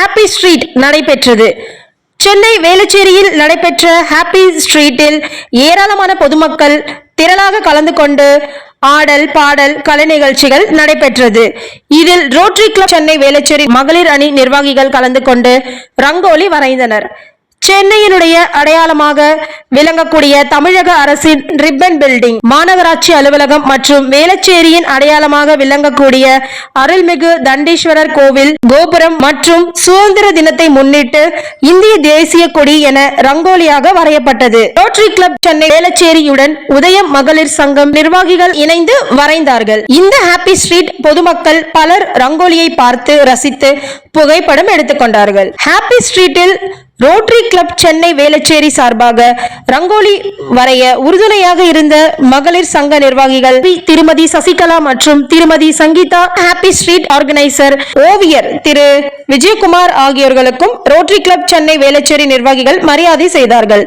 Happy street நடைபெற்றது. சென்னை வேலுச்சேரியில் நடைபெற்ற happy ஸ்ட்ரீட்டில் ஏராளமான பொதுமக்கள் திரளாக கலந்து கொண்டு ஆடல் பாடல் கலை நிகழ்ச்சிகள் நடைபெற்றது. இதில் ரோட்டரி கிளப் சென்னை வேலச்சேரி மகளிர் அணி நிர்வாகிகள் கலந்து கொண்டு ரங்கோலி வரைந்தனர். சென்னையினுடைய அடையாளமாக விளங்கக்கூடிய தமிழக அரசின் ரிப்பன் பில்டிங் மாநகராட்சி அலுவலகம் மற்றும் வேளச்சேரியின் அடையாளமாக விளங்கக்கூடிய அருள்மிகு தண்டீஸ்வரர் கோவில் கோபுரம் மற்றும் சுதந்திர தினத்தை முன்னிட்டு இந்திய தேசிய கொடி என ரங்கோலியாக வரையப்பட்டது. ரோட்டரி கிளப் சென்னை வேளச்சேரியுடன் உதயம் மகளிர் சங்கம் நிர்வாகிகள் இணைந்து வரைந்தார்கள். இந்த ஹாப்பி ஸ்ட்ரீட் பொதுமக்கள் பலர் ரங்கோலியை பார்த்து ரசித்து புகைப்படம் எடுத்துக்கொண்டார்கள் ஹாப்பி ஸ்ட்ரீட்டில் ரோட்டரி கிளப் சென்னை வேலச்சேரி சார்பாக ரங்கோலி வரைய உறுதுணையாக இருந்த மகளிர் சங்க நிர்வாகிகள் திருமதி சசிகலா மற்றும் திருமதி சங்கீதா ஹாப்பி ஸ்ட்ரீட் ஆர்கனைசர் ஓவியர் திரு. விஜயகுமார் ஆகியோர்களுக்கும் ரோட்டரி கிளப் சென்னை வேலச்சேரி நிர்வாகிகள் மரியாதை செய்தார்கள்.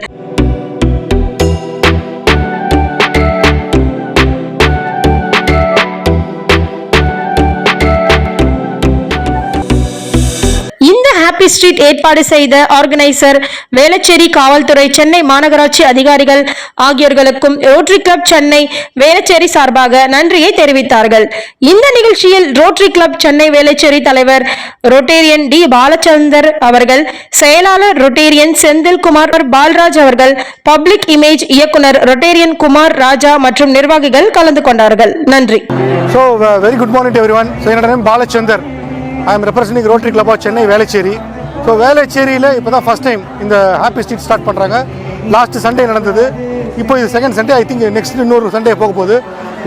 ஹாப்பி ஸ்ட்ரீட் ஏற்பாடு செய்த ஆர்கனைசர் வேளச்சேரி காவல்துறை சென்னை மாநகராட்சி அதிகாரிகள் ஆகியோர்களுக்கும் ரோட்டரி கிளப் சென்னை வேளச்சேரி சார்பாக நன்றியை தெரிவித்தார்கள். இந்த நிகழ்ச்சியில் ரோட்டரி கிளப் சென்னை வேளச்சேரி தலைவர் ரொட்டேரியன் டி. பாலச்சந்தர் அவர்கள் செயலாளர் ரொட்டேரியன் செந்தில்குமார் பால்ராஜ் அவர்கள் பப்ளிக் இமேஜ் இயக்குனர் ரொட்டேரியன் குமார் ராஜா மற்றும் நிர்வாகிகள் கலந்து கொண்டார்கள். நன்றி. So very good morning everyone Balachandar. I am representing rotary club of Chennai Velachery so வேலைச்சேரியில் இப்போ தான் ஃபஸ்ட் டைம் இந்த ஹாப்பி ஸ்ட்ரீட் ஸ்டார்ட் பண்ணுறாங்க லாஸ்ட் சண்டே நடந்தது. இப்போ இது second Sunday I think next இன்னொரு சண்டே போக போகுது.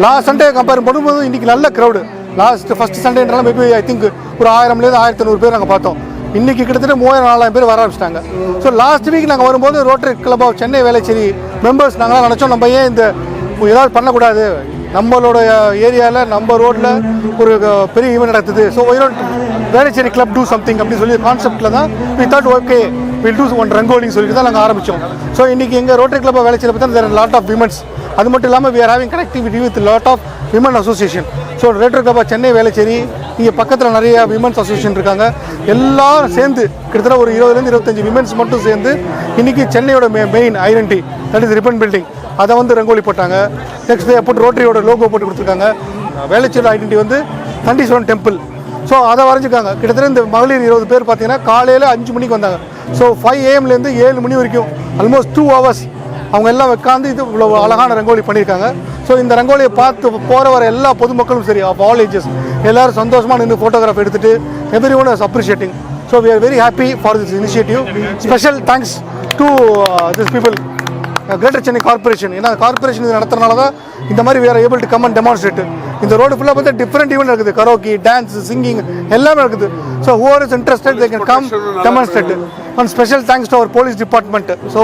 லாஸ்ட் சண்டே கம்பேர் பண்ணும்போது இன்றைக்கி நல்ல க்ரௌடு லாஸ்ட் ஃபஸ்ட் சண்டேனால மேபி ஐ திங்க் ஒரு ஆயிரம்லேருந்து ஆயிரத்தி நூறு பேர் நாங்கள் பார்த்தோம். இன்றைக்கி கிட்டத்தட்ட மூவாயிரம் நாலாயிரம் பேர் வர ஆரம்பிச்சிட்டாங்க. ஸோ லாஸ்ட் வீக் நாங்கள் வரும்போது rotary club of Chennai Velachery members நாங்களாம் நினச்சோம் நம்ம ஏன் இந்த ஏதாவது பண்ணக்கூடாது? நம்மளோட ஏரியாவில் நம்ம ரோட்டில் ஒரு பெரிய ஈவெண்ட் நடத்துது ஸோ ஒய்ரோட் வேளச்சேரி கிளப் டூ சம்திங் அப்படின்னு சொல்லி கான்செப்டில் தான் we thought okay will do one ரங்கோலின்னு சொல்லிட்டு தான் நாங்கள் ஆரம்பித்தோம் ஸோ இன்றைக்கி எங்கள் ரோட்டரி வேலை வேளச்சேரி பார்த்தா தேர் லாட் ஆஃப் விமன்ஸ் அது மட்டும் இல்லாமல் we are having connectivity with lot of women association so rotary club Chennai Velachery இங்கே பக்கத்தில் நிறைய விமன்ஸ் அசோசியேஷன் இருக்காங்க. எல்லாரும் சேர்ந்து கிட்டத்தட்ட ஒரு இருபதுலேருந்து இருபத்தஞ்சு விமன்ஸ் மட்டும் சேர்ந்து இன்றைக்கி சென்னையோட மெ main identity that is Ripon building அதை வந்து ரங்கோலி போட்டாங்க. நெக்ஸ்ட் டே போட்டு ரோட்டரியோட லோகோ போட்டு கொடுத்துருக்காங்க. வேலைச்சேரி ஐடென்டி வந்து தண்டீஸ்வரன் டெம்பிள் ஸோ அதை வரைஞ்சிருக்காங்க. கிட்டத்தட்ட இந்த மகளிர் இருபது பேர் பார்த்தீங்கன்னா காலையில் அஞ்சு மணிக்கு வந்தாங்க. ஸோ ஃபைவ் ஏஎம்லேருந்து ஏழு மணி வரைக்கும் ஆல்மோஸ்ட் டூ ஹவர்ஸ் அவங்க எல்லாம் உட்காந்து இது இவ்வளோ அழகான ரங்கோலி பண்ணியிருக்காங்க. ஸோ இந்த ரங்கோலியை பார்த்து போகிற வர எல்லா பொதுமக்களும் சரி ஆஃப் ஆல் ஏஜஸ் எல்லாரும் சந்தோஷமாக நின்று ஃபோட்டோகிராஃப் எடுத்துட்டு every one is appreciating so we are very happy for this initiative special thanks to this people greater Chennai corporation ஏன்னா கார்பரேஷன் இது நடத்துறதுனால தான் இந்த மாதிரி வேறு able to come and demonstrate இந்த ரோடு ஃபுல்லாக பார்த்தா டிஃப்ரெண்ட் ஈவெண்ட் இருக்குது கரோக்கி டான்ஸ் சிங்கிங் எல்லாமே இருக்குது so who are is interested they can come demonstrate and special thanks to our police department so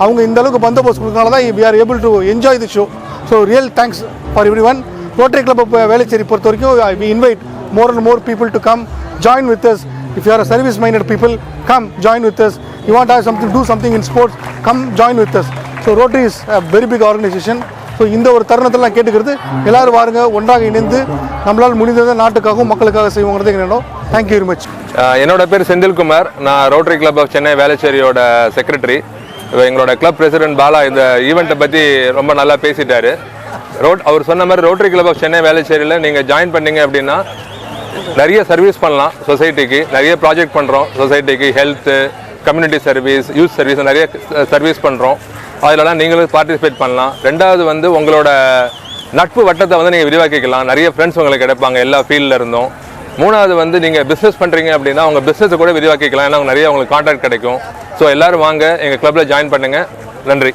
அவங்க இந்த அளவுக்கு பந்தோபஸ்த் கொடுக்கறனால தான் we are able to enjoy the show so real thanks for every one Rotary club Velachery பொறுத்த வரைக்கும் we invite more and more people to come join with us. If you are service minded people come join with with you want want something to something in sports come join with join so rotary is a very big organisation so இந்த ஒரு தருணத்தில் நான் கேட்டுக்கிறது எல்லாரும் வாருங்க ஒன்றாக இணைந்து நம்மளால் முடிந்ததை நாட்டுக்காகவும் மக்களுக்காக செய்வோங்கிறது எங்களோட தேங்க்யூ வெரி மச் என்னோட பேர் செந்தில்குமார். நான் ரோட்டரி கிளப் ஆஃப் சென்னை வேலைச்சேரியோட செக்ரட்டரி எங்களோட கிளப் பிரசிடென்ட் பாலா இந்த ஈவெண்ட்டை பற்றி ரொம்ப நல்லா பேசிட்டாரு. ரோட் அவர் சொன்ன மாதிரி ரோட்டரி கிளப் ஆஃப் சென்னை வேலைச்சேரியில் நீங்கள் ஜாயின் பண்ணீங்க அப்படின்னா நிறைய சர்வீஸ் பண்ணலாம் சொசைட்டிக்கு நிறைய ப்ராஜெக்ட் பண்ணுறோம் சொசைட்டிக்கு health community service youth service நிறைய சர்வீஸ் பண்ணுறோம் அதிலலாம் நீங்களும் பார்ட்டிசிபேட் பண்ணலாம். ரெண்டாவது வந்து உங்களோட நட்பு வட்டத்தை வந்து நீங்கள் விரிவாக்கிக்கலாம். நிறைய ஃப்ரெண்ட்ஸ் உங்களுக்கு கிடைப்பாங்க எல்லா ஃபீல்டில் இருந்தும். மூணாவது வந்து நீங்கள் பிஸ்னஸ் பண்ணுறீங்க அப்படின்னா உங்கள் பிஸ்னஸை கூட விரிவாக்கிக்கலாம். ஏன்னா நிறைய உங்களுக்கு கான்டாக்ட் கிடைக்கும். ஸோ எல்லோரும் வாங்க எங்கள் கிளப்பில் ஜாயின் பண்ணுங்கள் நன்றி.